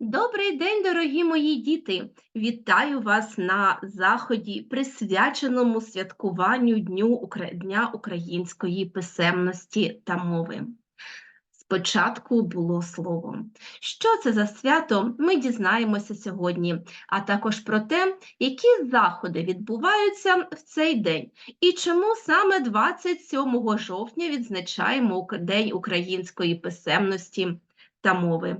Добрий день, дорогі мої діти! Вітаю вас на заході, присвяченому святкуванню Дню Дня української писемності та мови. Спочатку було слово. Що це за свято, ми дізнаємося сьогодні, а також про те, які заходи відбуваються в цей день і чому саме 27 жовтня відзначаємо День української писемності та мови.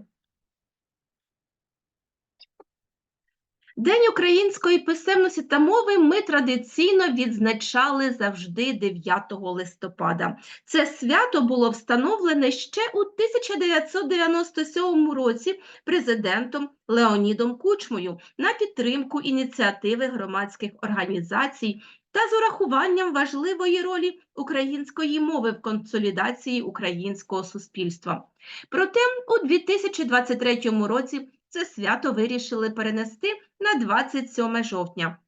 День української писемності та мови ми традиційно відзначали завжди 9 листопада. Це свято було встановлене ще у 1997 році президентом Леонідом Кучмою на підтримку ініціативи громадських організацій та з урахуванням важливої ролі української мови в консолідації українського суспільства. Проте у 2023 році це свято вирішили перенести на 27 жовтня.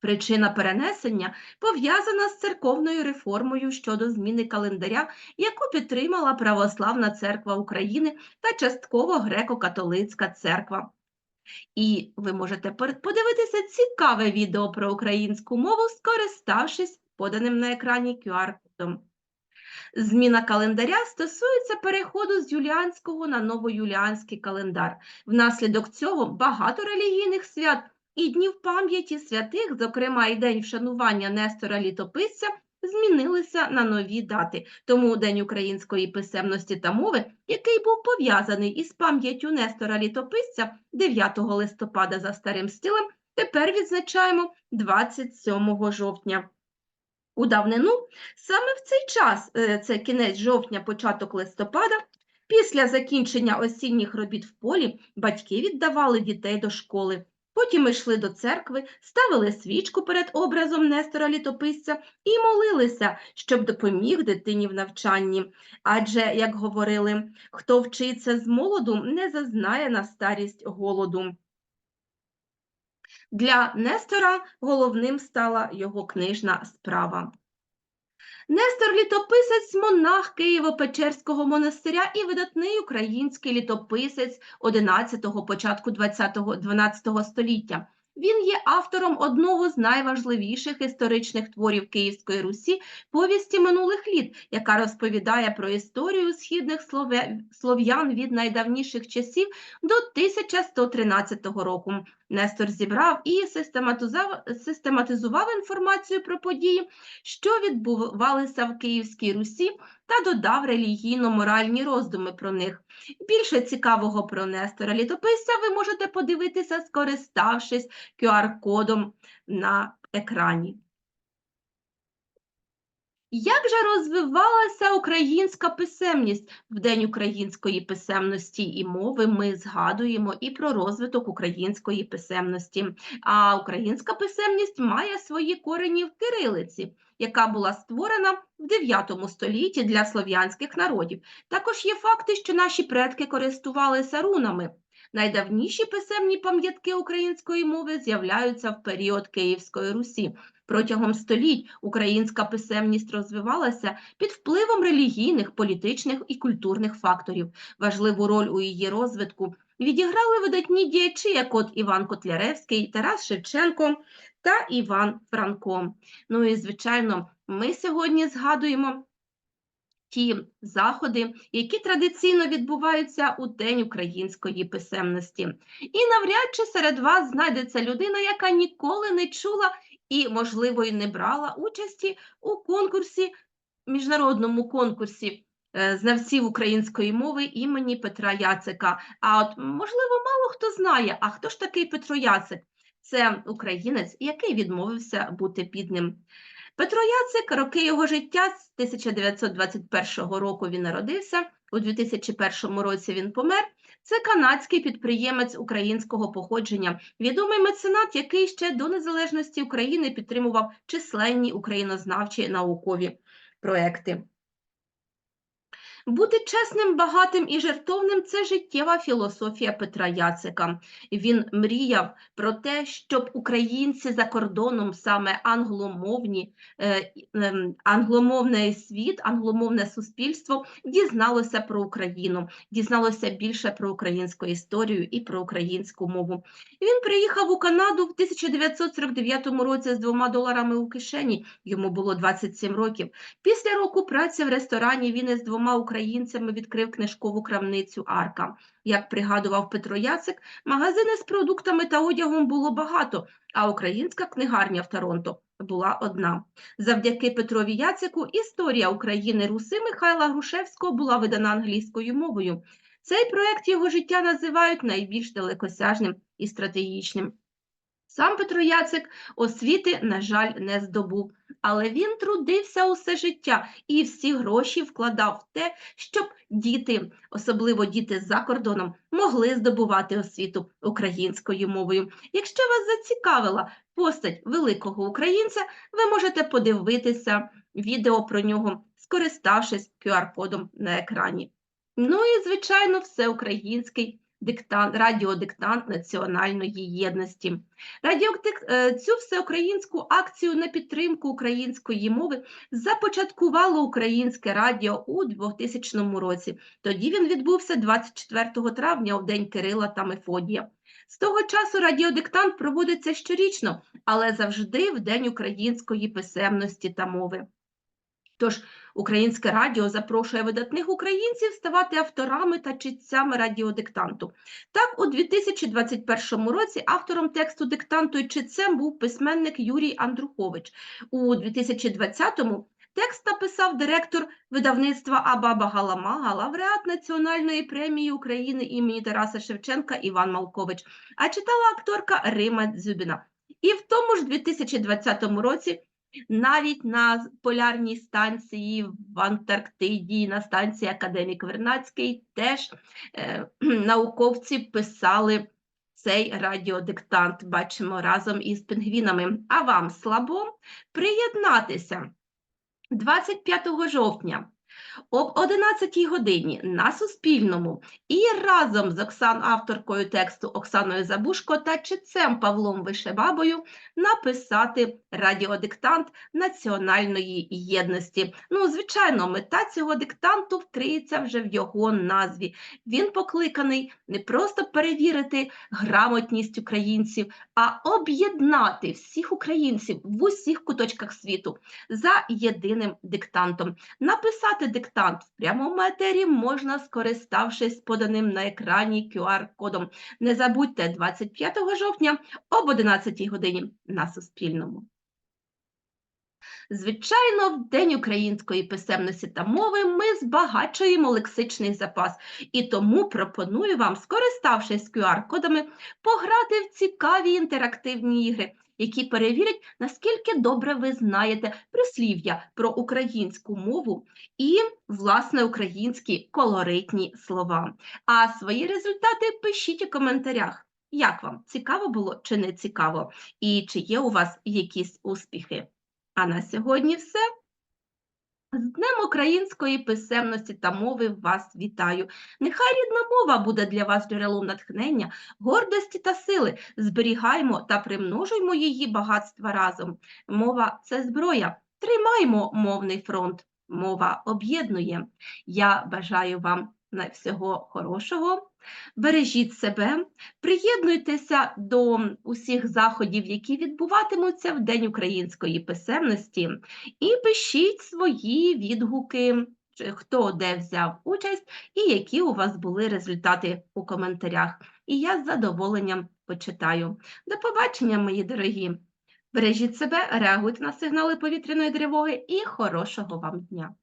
Причина перенесення пов'язана з церковною реформою щодо зміни календаря, яку підтримала Православна церква України та частково греко-католицька церква. І ви можете подивитися цікаве відео про українську мову, скориставшись поданим на екрані QR-кодом. Зміна календаря стосується переходу з юліанського на новоюліанський календар. Внаслідок цього багато релігійних свят і днів пам'яті святих, зокрема і День вшанування Нестора Літописця, змінилися на нові дати. Тому День української писемності та мови, який був пов'язаний із пам'яттю Нестора Літописця 9 листопада за старим стилем, тепер відзначаємо 27 жовтня. У давнину саме в цей час, е, це кінець жовтня, початок листопада, після закінчення осінніх робіт в полі, батьки віддавали дітей до школи. Потім йшли до церкви, ставили свічку перед образом Нестора Літописця і молилися, щоб допоміг дитині в навчанні. Адже, як говорили, хто вчиться з молоду, не зазнає на старість голоду. Для Нестора головним стала його книжна справа. Нестор літописець, монах Києво-Печерського монастиря і видатний український літописець 11-го, початку 20-12 століття. Він є автором одного з найважливіших історичних творів Київської Русі повісті минулих літ, яка розповідає про історію східних слов'ян від найдавніших часів до 1113 року. Нестор зібрав і систематизував, інформацію про події, що відбувалися в Київській Русі, та додав релігійно-моральні роздуми про них. Більше цікавого про Нестора Літописця ви можете подивитися, скориставшись QR-кодом на екрані. Як же розвивалася українська писемність? В День української писемності і мови ми згадуємо і про розвиток української писемності. А українська писемність має свої корені в кирилиці, яка була створена в 9 столітті для слов'янських народів. Також є факти, що наші предки користувалися рунами. Найдавніші писемні пам'ятки української мови з'являються в період Київської Русі. Протягом століть українська писемність розвивалася під впливом релігійних, політичних і культурних факторів. Важливу роль у її розвитку відіграли видатні діячі, як от Іван Котляревський, Тарас Шевченко та Іван Франко. Ну і звичайно, ми сьогодні згадуємо ті заходи, які традиційно відбуваються у День української писемності. І навряд чи серед вас знайдеться людина, яка ніколи не чула і, можливо, і не брала участі у конкурсі, міжнародному конкурсі е, знавців української мови імені Петра Яцика. А от, можливо, мало хто знає, а хто ж такий Петро Яцик? Це українець, який відмовився бути бідним. Петро Яцик, роки його життя з 1921 року він народився, у 2001 році він помер. Це канадський підприємець українського походження, відомий меценат, який ще до незалежності України підтримував численні українознавчі наукові проекти. Бути чесним, багатим і жертовним це життєва філософія Петра Яцика. Він мріяв про те, щоб українці за кордоном, саме англомовні, е, ем, англомовний світ, англомовне суспільство дізналося про Україну, дізналося більше про українську історію і про українську мову. Він приїхав у Канаду в 1949 році з двома доларами у кишені. Йому було 27 років. Після року праці в ресторані він із двома українцями відкрив книжкову крамницю Арка. Як пригадував Петро Яцик, магазини з продуктами та одягом було багато, а українська книгарня в Торонто була одна. Завдяки Петрові Яцику історія України Руси Михайла Грушевського була видана англійською мовою. Цей проект його життя називають найбільш далекосяжним і стратегічним. Сам Петро Яцик освіти, на жаль, не здобув, але він трудився усе життя і всі гроші вкладав в те, щоб діти, особливо діти за кордоном, могли здобувати освіту українською мовою. Якщо вас зацікавила постать великого українця, ви можете подивитися відео про нього, скориставшись QR-кодом на екрані. Ну і, звичайно, всеукраїнський диктант, радіодиктант національної єдності. Радіодик... е, Цю всеукраїнську акцію на підтримку української мови започаткувало Українське радіо у 2000 році. Тоді він відбувся 24 травня у День Кирила та Мефодія. З того часу радіодиктант проводиться щорічно, але завжди в День української писемності та мови. Тож Українське радіо запрошує видатних українців ставати авторами та читцями радіодиктанту. Так, у 2021 році автором тексту диктанту і читцем був письменник Юрій Андрухович. У 2020-му текст написав директор видавництва Абаба Галамага, лауреат Національної премії України імені Тараса Шевченка Іван Малкович, а читала акторка Рима Дзюбіна. І в тому ж 2020 році навіть на полярній станції в Антарктиді, на станції Академік Вернацький, теж е, науковці писали цей радіодиктант, бачимо разом із пінгвінами. А вам слабо приєднатися. 25 жовтня об 11 годині на Суспільному і разом з Оксан, авторкою тексту Оксаною Забушко та читцем Павлом Вишебабою написати радіодиктант національної єдності. Ну, звичайно, мета цього диктанту вкриється вже в його назві. Він покликаний не просто перевірити грамотність українців, а об'єднати всіх українців в усіх куточках світу за єдиним диктантом. Написати диктант в прямому етері можна, скориставшись поданим на екрані QR-кодом. Не забудьте 25 жовтня об 11 годині на Суспільному. Звичайно, в День української писемності та мови ми збагачуємо лексичний запас, і тому пропоную вам, скориставшись QR-кодами, пограти в цікаві інтерактивні ігри, які перевірять, наскільки добре ви знаєте прислів'я про українську мову і, власне, українські колоритні слова. А свої результати пишіть у коментарях. Як вам цікаво було чи не цікаво? І чи є у вас якісь успіхи? А на сьогодні все. З Днем української писемності та мови вас вітаю. Нехай рідна мова буде для вас джерелом натхнення, гордості та сили. Зберігаймо та примножуймо її багатства разом. Мова це зброя. Тримаймо мовний фронт. Мова об'єднує. Я бажаю вам всього хорошого. Бережіть себе, приєднуйтеся до усіх заходів, які відбуватимуться в День української писемності, і пишіть свої відгуки, хто де взяв участь, і які у вас були результати у коментарях. І я з задоволенням почитаю. До побачення, мої дорогі! Бережіть себе, реагуйте на сигнали повітряної тривоги і хорошого вам дня!